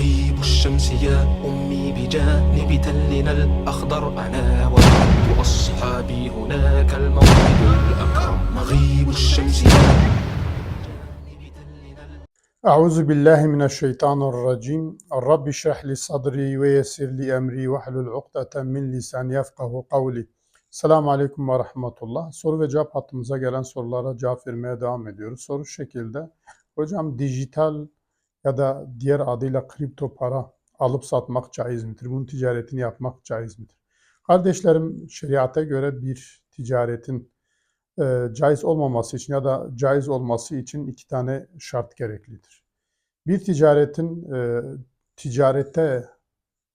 مغيب الشمس يا أمي بجانب تلنا الأخضر أنا وبعض أصحابي هناك الموعد الأكرم مغيب الشمس يا Euzu billahi mineşşeytanirracim. Rabbi şrah li sadri ve yessir li emri ve hlul ukdeten min lisani yefkahu kavli. Selamun aleyküm ve rahmetullah. Soru ve cevap hattımıza gelen sorulara cevap vermeye devam ediyoruz. Soru şu şekilde. Hocam dijital ya da diğer adıyla kripto para alıp satmak caiz midir? Bunun ticaretini yapmak caiz midir? Kardeşlerim şeriata göre bir ticaretin e, caiz olmaması için ya da caiz olması için iki tane şart gereklidir. Bir ticaretin e, ticarete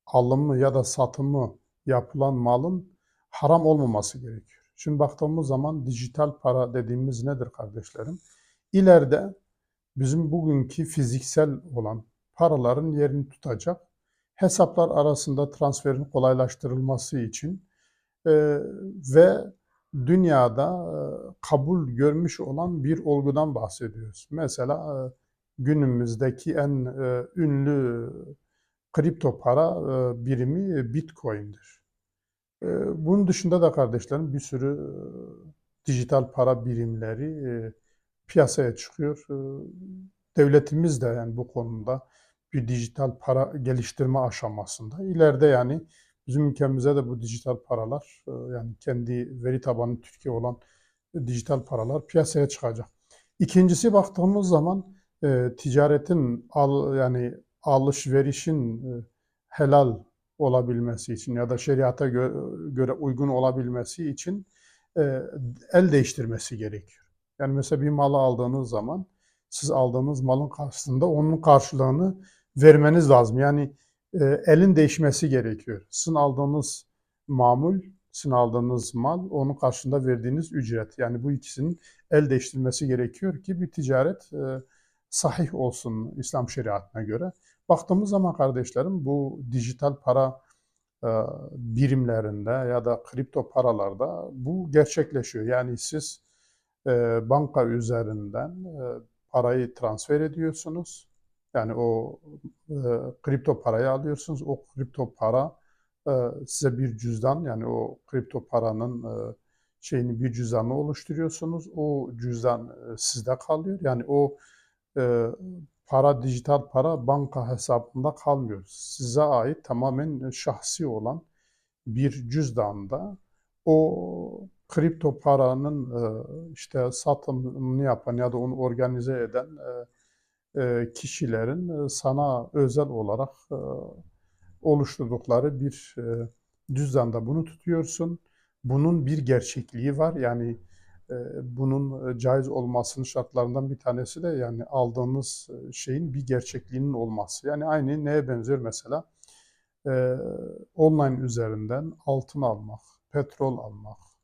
alımı ya da satımı yapılan malın haram olmaması gerekiyor. Şimdi baktığımız zaman dijital para dediğimiz nedir kardeşlerim? İleride bizim bugünkü fiziksel olan paraların yerini tutacak hesaplar arasında transferin kolaylaştırılması için e, ve dünyada e, kabul görmüş olan bir olgudan bahsediyoruz. Mesela e, günümüzdeki en ünlü kripto para birimi Bitcoin'dir. Bunun dışında da kardeşlerim bir sürü dijital para birimleri e, piyasaya çıkıyor. E, Devletimiz de yani bu konuda bir dijital para geliştirme aşamasında. İleride yani bizim ülkemize de bu dijital paralar e, yani kendi veri tabanı Türkiye olan dijital paralar piyasaya çıkacak. İkincisi baktığımız zaman e, ticaretin al, yani alışverişin e, helal olabilmesi için ya da şeriata gö- göre uygun olabilmesi için el değiştirmesi gerekiyor. Yani mesela bir malı aldığınız zaman siz aldığınız malın karşısında onun karşılığını vermeniz lazım. Yani e, elin değişmesi gerekiyor. Sizin aldığınız mamul, sizin aldığınız mal, onun karşında verdiğiniz ücret. Yani bu ikisinin el değiştirmesi gerekiyor ki bir ticaret e, sahih olsun İslam şeriatına göre. Baktığımız zaman kardeşlerim bu dijital para e, birimlerinde ya da kripto paralarda bu gerçekleşiyor. Yani siz e, banka üzerinden e, parayı transfer ediyorsunuz. Yani o e, kripto parayı alıyorsunuz. O kripto para e, size bir cüzdan yani o kripto paranın şeyini bir cüzdanı oluşturuyorsunuz. O cüzdan sizde kalıyor. Yani o para dijital para banka hesabında kalmıyor. Size ait tamamen şahsi olan bir cüzdanda o kripto paranın e, işte satımını yapan ya da onu organize eden e, e, kişilerin sana özel olarak oluşturdukları bir e, cüzdanda bunu tutuyorsun. Bunun bir gerçekliği var. Yani bunun caiz olmasının şartlarından bir tanesi de yani aldığınız şeyin bir gerçekliğinin olması. Yani aynı neye benziyor mesela? Online üzerinden altın almak, petrol almak.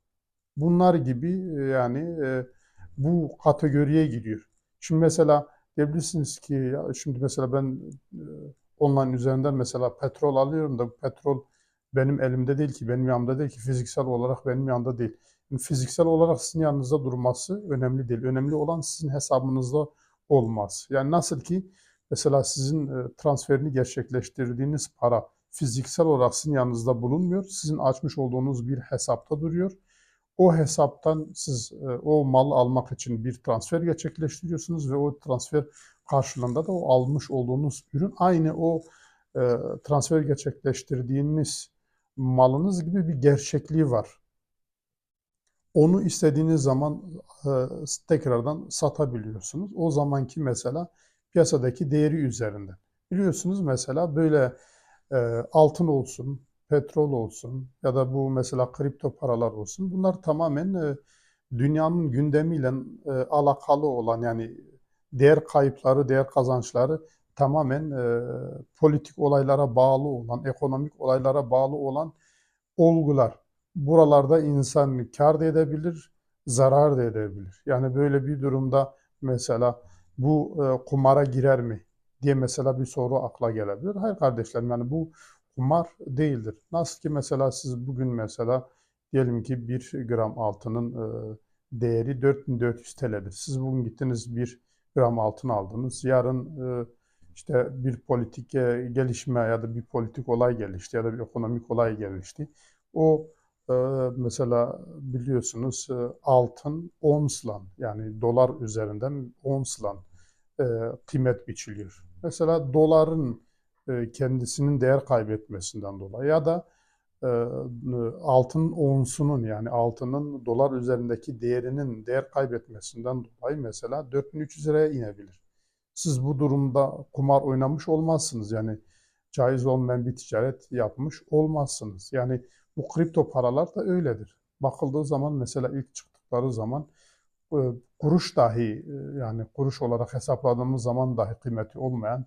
Bunlar gibi e, yani e, bu kategoriye giriyor. Şimdi mesela diyebilirsiniz ki şimdi mesela ben e, online üzerinden mesela petrol alıyorum da bu petrol benim elimde değil ki, benim yanımda değil ki, fiziksel olarak benim yanımda değil. Fiziksel olarak sizin yanınızda durması önemli değil. Önemli olan sizin hesabınızda olmaz. Yani nasıl ki mesela sizin transferini gerçekleştirdiğiniz para fiziksel olarak sizin yanınızda bulunmuyor. Sizin açmış olduğunuz bir hesapta duruyor. O hesaptan siz e, o mal almak için bir transfer gerçekleştiriyorsunuz ve o transfer karşılığında da o almış olduğunuz ürün aynı o e, transfer gerçekleştirdiğiniz malınız gibi bir gerçekliği var. Onu istediğiniz zaman e, tekrardan satabiliyorsunuz. O zamanki mesela piyasadaki değeri üzerinden. Biliyorsunuz mesela böyle altın olsun, petrol olsun ya da bu mesela kripto paralar olsun. Bunlar tamamen e, dünyanın gündemiyle e, alakalı olan yani değer kayıpları, değer kazançları tamamen e, politik olaylara bağlı olan, ekonomik olaylara bağlı olan olgular. Buralarda insan kar da edebilir, zarar da edebilir. Yani böyle bir durumda mesela bu kumara girer mi diye mesela bir soru akla gelebilir. Hayır kardeşlerim yani bu kumar değildir. Nasıl ki mesela siz bugün mesela diyelim ki 1 gram altının e, değeri 4400 TL'dir. Siz bugün gittiniz bir gram altın aldınız. Yarın e, işte bir politik e, gelişme ya da bir politik olay gelişti ya da bir ekonomik olay gelişti. O mesela biliyorsunuz altın onsla yani dolar üzerinden onsla e, kıymet biçiliyor. Mesela doların kendisinin değer kaybetmesinden dolayı ya da e, altın onsunun yani altının dolar üzerindeki değerinin değer kaybetmesinden dolayı mesela 4300 liraya inebilir. Siz bu durumda kumar oynamış olmazsınız. Yani caiz olmayan bir ticaret yapmış olmazsınız. Yani bu kripto paralar da öyledir. Bakıldığı zaman mesela ilk çıktıkları zaman e, kuruş dahi e, yani kuruş olarak hesapladığımız zaman dahi kıymeti olmayan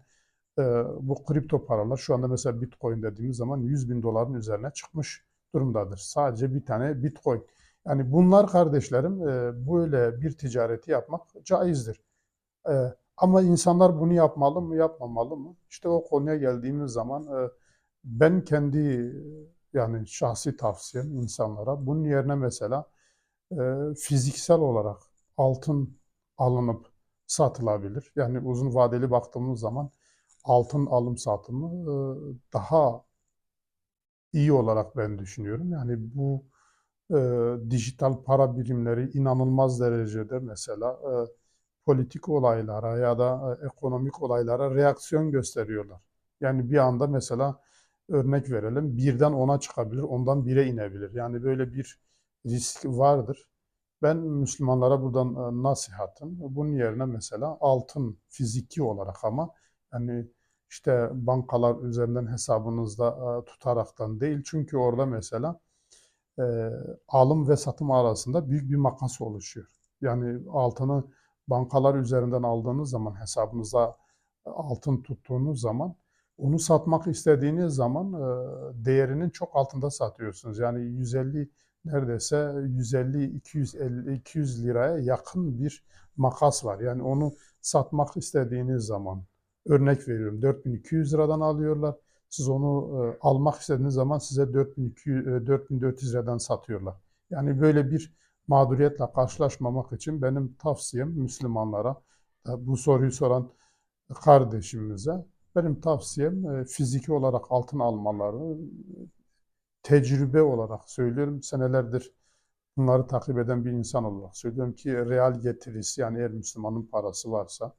e, bu kripto paralar şu anda mesela Bitcoin dediğimiz zaman 100 bin doların üzerine çıkmış durumdadır. Sadece bir tane Bitcoin. Yani bunlar kardeşlerim böyle bir ticareti yapmak caizdir. Ama insanlar bunu yapmalı mı, yapmamalı mı? İşte o konuya geldiğimiz zaman ben kendi yani şahsi tavsiyem insanlara bunun yerine mesela fiziksel olarak altın alınıp satılabilir. Yani uzun vadeli baktığımız zaman altın alım satımı daha iyi olarak ben düşünüyorum. Yani bu dijital para birimleri inanılmaz derecede mesela politik olaylara ya da ekonomik olaylara reaksiyon gösteriyorlar. Yani bir anda mesela örnek verelim birden ona çıkabilir, ondan bire inebilir. Yani böyle bir risk vardır. Ben Müslümanlara buradan nasihatım. Bunun yerine mesela altın fiziki olarak ama yani işte bankalar üzerinden hesabınızda tutaraktan değil. Çünkü orada mesela alım ve satım arasında büyük bir makas oluşuyor. Yani altını bankalar üzerinden aldığınız zaman hesabınıza altın tuttuğunuz zaman onu satmak istediğiniz zaman değerinin çok altında satıyorsunuz. Yani 150 neredeyse 150 250 200 liraya yakın bir makas var. Yani onu satmak istediğiniz zaman örnek veriyorum 4200 liradan alıyorlar. Siz onu almak istediğiniz zaman size 4200 4400 liradan satıyorlar. Yani böyle bir mağduriyetle karşılaşmamak için benim tavsiyem Müslümanlara, bu soruyu soran kardeşimize, benim tavsiyem fiziki olarak altın almaları, tecrübe olarak söylüyorum. Senelerdir bunları takip eden bir insan olarak söylüyorum ki real getirisi yani eğer Müslümanın parası varsa,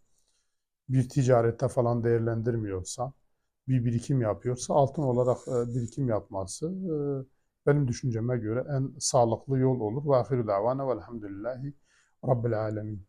bir ticarette falan değerlendirmiyorsa, bir birikim yapıyorsa altın olarak birikim yapması benim düşünceme göre en sağlıklı yol olur. Ve ahiru davana velhamdülillahi rabbil alemin.